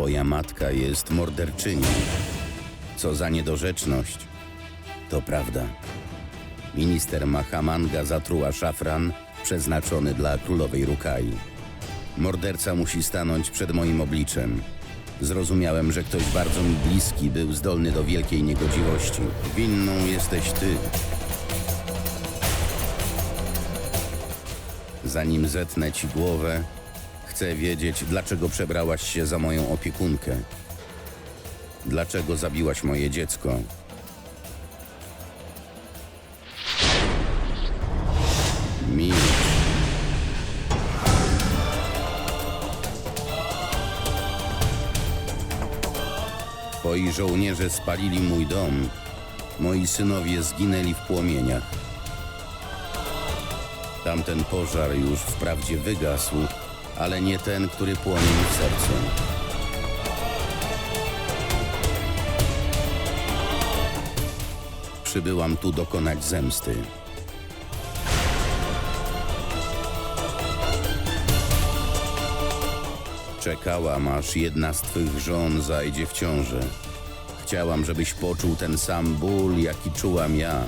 Twoja matka jest morderczynią. Co za niedorzeczność. To prawda. Minister Mahamanga zatruła szafran przeznaczony dla królowej Rukai. Morderca musi stanąć przed moim obliczem. Zrozumiałem, że ktoś bardzo mi bliski był zdolny do wielkiej niegodziwości. Winną jesteś ty. Zanim zetnę ci głowę, chcę wiedzieć, dlaczego przebrałaś się za moją opiekunkę. Dlaczego zabiłaś moje dziecko? Milcz. Twoi żołnierze spalili mój dom. Moi synowie zginęli w płomieniach. Tamten pożar już wprawdzie wygasł, ale nie ten, który płonie mi w sercu. Przybyłam tu dokonać zemsty. Czekałam, aż jedna z twych żon zajdzie w ciążę. Chciałam, żebyś poczuł ten sam ból, jaki czułam ja.